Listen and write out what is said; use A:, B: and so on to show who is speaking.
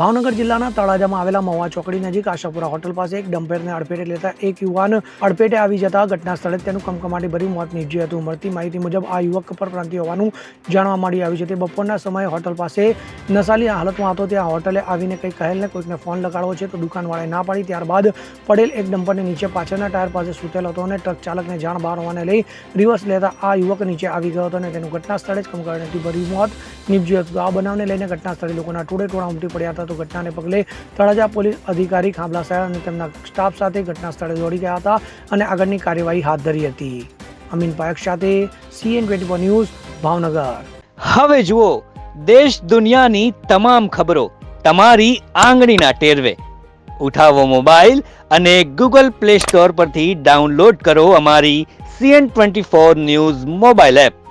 A: ભાવનગર જિલ્લાના તળાજામાં આવેલા મહુવા ચોકડી નજીક આશાપુરા હોટલ પાસે એક ડમ્પેરને અડફેટે લેતા એક યુવાન અડફેટે આવી જતા ઘટના સ્થળે તેનું કમકમાટી ભરી મોત નીપજ્યું હતું. મળતી માહિતી મુજબ આ યુવક પરપ્રાંતિય હોવાનું જાણવા મળી આવ્યું છે. તે બપોરના સમયે હોટલ પાસે નશાલી હાલતમાં હતો. ત્યાં હોટલે આવીને કંઈ કહેલને કોઈકને ફોન લગાડવો છે તો દુકાનવાળાએ ના પાડી. ત્યારબાદ પડેલ એક ડમ્પરને નીચે પાછળના ટાયર પાસે સૂતેલો હતો અને ટ્રક ચાલકને જાણ બહાર હોવાને લઈ રિવર્સ લેતા આ યુવક નીચે આવી ગયો હતો અને તેનું ઘટના સ્થળે જ કમકમાટી ભર્યું મોત નીપજ્યું હતું. આ બનાવને લઈને ઘટના સ્થળે લોકોના ટોળે ટોળા ઉમટી પડ્યા હતા ઘટનાને પગલે તળાજા પોલીસ અધિકારી ખાંભલા સાહેબ અને તેમના સ્ટાફ સાથે ઘટના સ્થળે દોડી ગયા હતા અને આગળની કાર્યવાહી હાથ ધરી હતી. અમીન પાયક સાથે સીએન ટ્વેન્ટી ન્યૂઝ, ભાવનગર.
B: હવે જુઓ, દેશ દુનિયાની તમામ ખબરો તમારી આંગળીના ટેરવે. ઉઠાવો મોબાઈલ અને ગૂગલ પ્લે સ્ટોર પરથી ડાઉનલોડ કરો અમારી CN twenty four news mobile app.